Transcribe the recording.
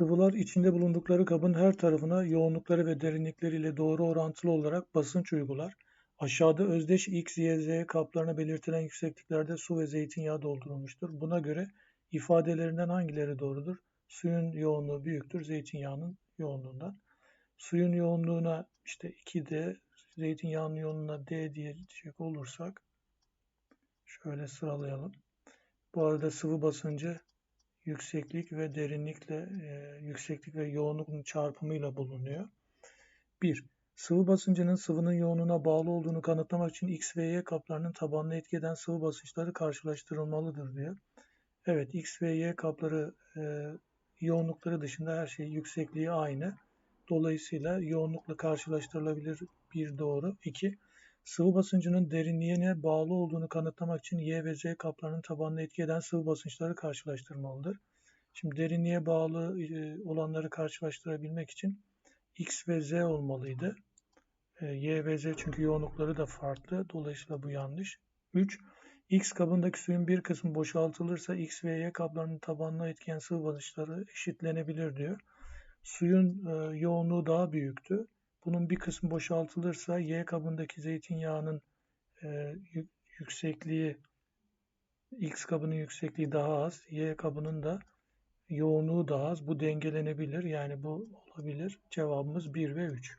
Sıvılar içinde bulundukları kabın her tarafına yoğunlukları ve derinlikleriyle doğru orantılı olarak basınç uygular. Aşağıda özdeş X, Y, Z kaplarına belirtilen yüksekliklerde su ve zeytinyağı doldurulmuştur. Buna göre ifadelerinden hangileri doğrudur? Suyun yoğunluğu büyüktür zeytinyağının yoğunluğundan. Suyun yoğunluğuna işte 2D, zeytinyağının yoğunluğuna D diyecek olursak şöyle sıralayalım. Bu arada sıvı basıncı yükseklik ve derinlikle e, yükseklik ve yoğunluğun çarpımıyla bulunuyor. 1. Sıvı basıncının sıvının yoğunluğuna bağlı olduğunu kanıtlamak için X ve Y kaplarının tabanına etki eden sıvı basınçları karşılaştırılmalıdır diyor. Evet X ve Y kapları e, yoğunlukları dışında her şey yüksekliği aynı. Dolayısıyla yoğunlukla karşılaştırılabilir bir doğru. 2. Sıvı basıncının derinliğine bağlı olduğunu kanıtlamak için Y ve Z kaplarının tabanına etki eden sıvı basınçları karşılaştırmalıdır. Şimdi derinliğe bağlı e, olanları karşılaştırabilmek için X ve Z olmalıydı. E, y ve Z çünkü yoğunlukları da farklı. Dolayısıyla bu yanlış. 3. X kabındaki suyun bir kısmı boşaltılırsa X ve Y kaplarının tabanına etken sıvı basınçları eşitlenebilir diyor. Suyun e, yoğunluğu daha büyüktü. Bunun bir kısmı boşaltılırsa Y kabındaki zeytinyağının e, yüksekliği X kabının yüksekliği daha az, Y kabının da yoğunluğu daha az. Bu dengelenebilir. Yani bu olabilir. Cevabımız 1 ve 3.